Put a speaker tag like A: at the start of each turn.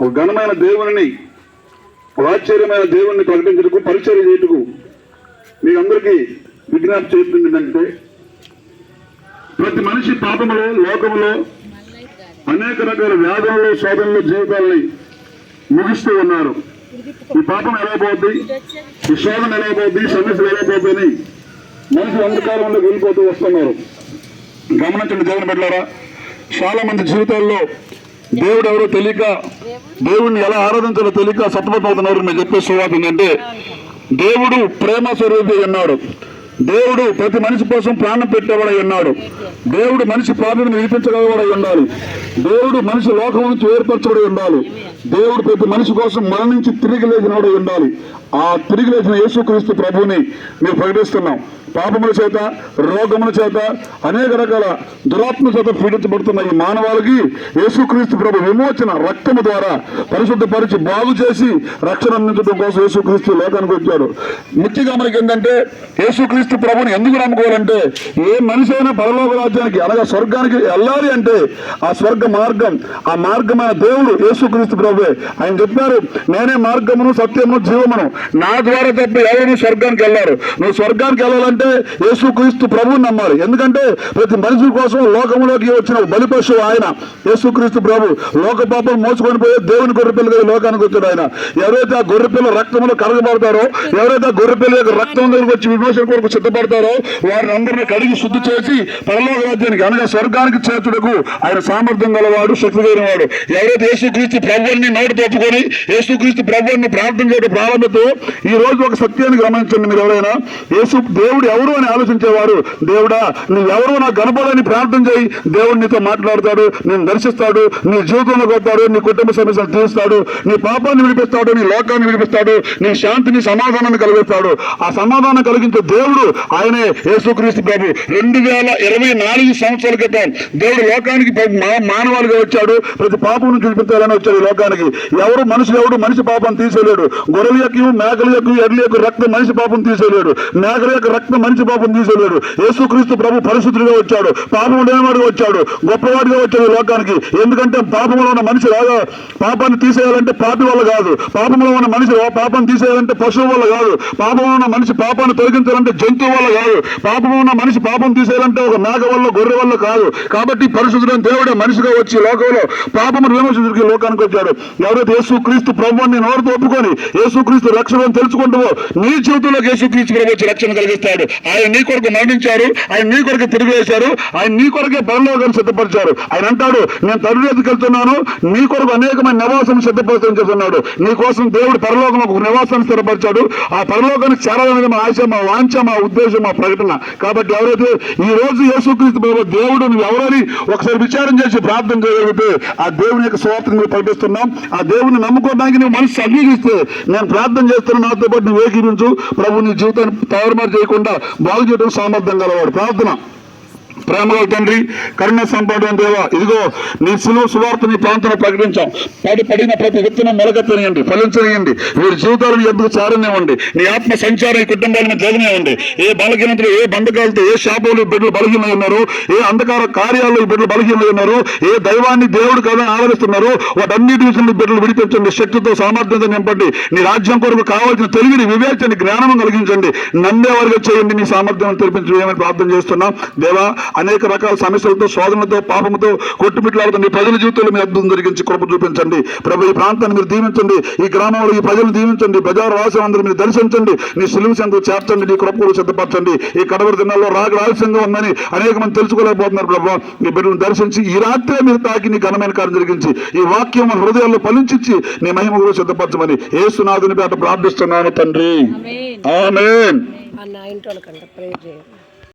A: ఒక ఘనమైన దేవుని ఒక ఆశ్చర్యమైన దేవుణ్ణి ప్రకటించటకు పరిచయం చేయటకు మీ అందరికీ విజ్ఞాపన చేస్తుంది ఏంటంటే ప్రతి మనిషి పాపములో లోకములో అనేక రకాల వ్యాధులలో శోధనలు జీవితాలని ముగిస్తూ ఉన్నారు. ఈ పాపం ఎలా పోద్ది ఈ శోధన ఎలా పోద్ది సమస్యలు ఎలా పోతాయని మనుషులు అంధకారంలో వెళ్ళిపోతూ వస్తున్నారు. గమనించండి దేవుని బిడ్డారా చాలా మంది జీవితాల్లో దేవుడు ఎవరో తెలియక దేవుడిని ఎలా ఆరాధించాలో తెలియక సతమతమవుతున్నారు నేను చెప్పే సువాత ఏంటంటే దేవుడు ప్రేమ స్వరూపి అన్నాడు. దేవుడు ప్రతి మనిషి కోసం ప్రాణం పెట్టేవాడై ఉన్నాడు. దేవుడు మనిషి ప్రాణాన్ని వినిపించగలవాడై ఉండాలి. దేవుడు మనిషి లోకం నుంచి ఏర్పరచబడి ఉండాలి. దేవుడు ప్రతి మనిషి కోసం మరణించి తిరిగి లేచినవాడై ఉండాలి. ఆ తిరిగి లేచిన యేసుక్రీస్తు ప్రభువుని మేము ప్రకటిస్తున్నాం. పాపముల చేత రోగముల చేత అనేక రకాల దురాత్మ చేత పీడించబడుతున్న ఈ మానవాళికి యేసుక్రీస్తు ప్రభు విమోచన రక్తము ద్వారా పరిశుద్ధపరిచి బాగు చేసి రక్షణ అందించడం కోసం యేసుక్రీస్తు లోకానికి వచ్చాడు. ముఖ్యంగా మనకి ఏంటంటే యేసుక్రీస్తు ప్రభుని ఎందుకు నమ్ముకోవాలంటే ఏ మనిషి అయినా పరలోక రాజ్యానికి అనగా స్వర్గానికి వెళ్ళాలి అంటే ఆ స్వర్గ మార్గం ఆ మార్గమైన దేవుడు యేసుక్రీస్తు ప్రభువే. ఆయన చెప్పారు నేనే మార్గమును సత్యమును జీవమును. నా ద్వారా తప్ప ఎవరు స్వర్గానికి వెళ్ళారు. నువ్వు స్వర్గానికి వెళ్ళాలంటే యేసుక్రీస్తు ప్రభువుని నమ్మాలి. ఎందుకంటే ప్రతి మనిషి కోసం లోకంలోకి వచ్చిన బలిపశువు ఆయన యేసుక్రీస్తు ప్రభు. లోక పాపం మోసుకొని పోయే దేవుని గొర్రెపిల్ల లోకానికి వచ్చాడు ఆయన. ఎవరైతే ఆ గొర్రెపిల్ల రక్తంలో కరగబడతారో ఎవరైతే ఆ గొర్రెపిల్ల యొక్క రక్తం దగ్గరికి వచ్చి విమోచన కొరకు సిద్ధపడతారో వారిని అందరినీ కడిగి శుద్ధి చేసి పరలోక రాజ్యానికి అనగా స్వర్గానికి చేర్చుటకు ఆయన సామర్థ్యం గలవాడు శక్తి వాడు ఎవరైతే యేసుక్రీస్తు ప్రభువుని నోటి తప్పుకొని యేసుక్రీస్తు ప్రభువుని ప్రార్థన చేయడం ప్రారంభతో ఈ రోజు ఒక సత్యాన్ని గమనించండి మీరు ఎవరైనా. యేసు దేవుడు ఎవరు అని ఆలోచించేవారు దేవుడా నువ్వు ఎవరు నాకు కనపడని ప్రార్థన చేయి. దేవుడు నీతో మాట్లాడతాడు నేను దర్శిస్తాడు నీ జీవితంలో కొడతాడు నీ కుటుంబ సమస్యలు తీరుస్తాడు నీ పాపాన్ని విడిపిస్తాడు నీ లోకాన్ని విడిపిస్తాడు నీ శాంతిని సమాధానాన్ని కలిగిస్తాడు. ఆ సమాధానం కలిగించే దేవుడు ఆయనే యేసుక్రీస్తు ప్రభు. రెండు వేల ఇరవై నాలుగు సంవత్సరాల క్రితం దేవుడు లోకానికి మానవాళిగా వచ్చాడు. ప్రతి పాపం చూపించాలని వచ్చాడు లోకానికి. ఎవరు మనిషి ఎవడు మనిషి పాపం తీసేలేడు గొర్రెల యొక్క మేకల యొక్క ఎడ్ల యొక్క రక్తం మనిషి పాపం తీసేలేడు మేకల యొక్క రక్తం మనిషి పాపం తీసేయలేడు. యేసుక్రీస్తు ప్రభు పరిశుద్ధుడిగా వచ్చాడు. పాపం లేనివాడిగా వచ్చాడు. గొప్పవాడిగా వచ్చాడు లోకానికి. ఎందుకంటే పాపంలో ఉన్న మనిషి రాగా పాపాన్ని తీసేయాలంటే పాపి వల్ల కాదు. పాపంలో ఉన్న మనిషి పాపం తీసేయాలంటే పశువు వల్ల కాదు. పాపంలో ఉన్న మనిషి పాపాన్ని తొలగించాలంటే జంతువు వల్ల కాదు. పాపం ఉన్న మనిషి పాపం తీసేయాలంటే ఒక మేక వల్ల గొర్రె వల్ల కాదు. కాబట్టి పరిశుద్ధుడైన దేవుడే మనిషిగా వచ్చి లోకంలో పాపము విమోచించడానికి లోకానికి వచ్చాడు. ఎవరైతే యేసుక్రీస్తు ప్రభుని నోరుతో ఒప్పుకొని యేసుక్రీస్తు రక్షణ తెలుసుకుంటావో నీ జీవితంలోకి యేసుక్రీస్తు ప్రభు వచ్చి రక్షణ కలిగిస్తాడు. ఆయన నీ కొరకు మరణించారు. ఆయన నీ కొరకు తిరిగి వేశారు ఆయన నీ కొరకే పరలోకాన్ని సిద్ధపరిచారు. ఆయన అంటాడు నేను తండ్రి వెళ్తున్నాను. నీ కొరకు అనేకమైన నివాసం సిద్ధపరుస్తాను చేస్తున్నాడు నీ కోసం దేవుడు పరలోకం ఒక నివాసాన్ని స్థిరపరిచాడు. ఆ పరలోకానికి చేరాలనేది మా ఆశ మా వాంఛ మా ఉద్దేశం మా ప్రకటన. కాబట్టి ఎవరైతే ఈ రోజు యేసుక్రీస్తు ప్రభు దేవుడు నువ్వు ఎవరని ఒకసారి విచారం చేసి ప్రార్థన చేయగలిగితే ఆ దేవుని యొక్క స్వార్థను మేము ప్రకటిస్తున్నాం ఆ దేవుని నమ్ముకోవడానికి నువ్వు మనసు అంగీకరిస్తే నేను ప్రార్థన చేస్తున్న నాతో పాటు నువ్వు ఏకీవించు ప్రభు నీ జీవితాన్ని తారుమారు చేయకుండా బాగు చేయడం సామర్థ్యం గలవాడు. ప్రార్థన. ప్రేమగల తండ్రి కరుణ సంపాదన దేవ ఇదిగో నీ సులువు సువార్త నీ ప్రాంతంలో ప్రకటించాం. పాటి పడిన ప్రతి విత్తనం మొలకెత్తనియండి ఫలించనియండి. వీరి జీవితాలను ఎందుకు చారనివ్వండి? నీ ఆత్మ సంచారం ఈ కుటుంబాలను జగనివ్వండి. ఏ బలహీనతలు ఏ బంధకాలతో ఏ శాపాలు బిడ్డలు బలహీనమై ఉన్నారు ఏ అంధకార కార్యాలు బిడ్డలు బలహీనమై ఉన్నారు ఏ దైవాన్ని దేవుడు కదా ఆరాధిస్తున్నారు? వాటన్నిటి విషయంలో బిడ్డలు విడిపించండి. శక్తితో సామర్థ్యంతో నింపండి. నీ రాజ్యం కొరకు కావాల్సిన తెలివిని వివేచని జ్ఞానం కలిగించండి. నమ్మేవారిగా చేయండి నీ సామర్థ్యం తెలిపించమని ప్రార్థన చేస్తున్నాం. దేవా అనేక రకాల సమస్యలతో శోధనలతో పాపముతో కొట్టుమిట్లాడుతున్న ఈ ప్రజల జీవితంలో మీ అద్భుతం జరిగించి కృప చూపించండి. ప్రభు ఈ ప్రాంతాన్ని మీరు దీవించండి. ఈ గ్రామంలో ఈ ప్రజలు దీవించండి. ప్రజార వాసం అందరూ మీరు దర్శించండి. నీ సులువు చెందు చేర్చండి. నీ కృపలు సిద్ధపరచండి. ఈ కడవరి దినాల్లో రాగ ఆలస్యంగా ఉందని అనేక మంది తెలుసుకోలేకపోతున్నారు ప్రభు. ఈ బిడ్డను దర్శించి ఈ రాత్రే మీరు తాకి నీ ఘనమైన కార్యం జరిగించి ఈ వాక్యం మన హృదయాల్లో ఫలించి నీ మహిమ కూడా సిద్ధపరచమని ఏసునాథుని పేట ప్రార్థిస్తున్నాను తండ్రి.
B: ఆమేన్.
A: ఆమేన్.
B: అన్న ఇంట్లో కంట ప్రేర్ చేయండి.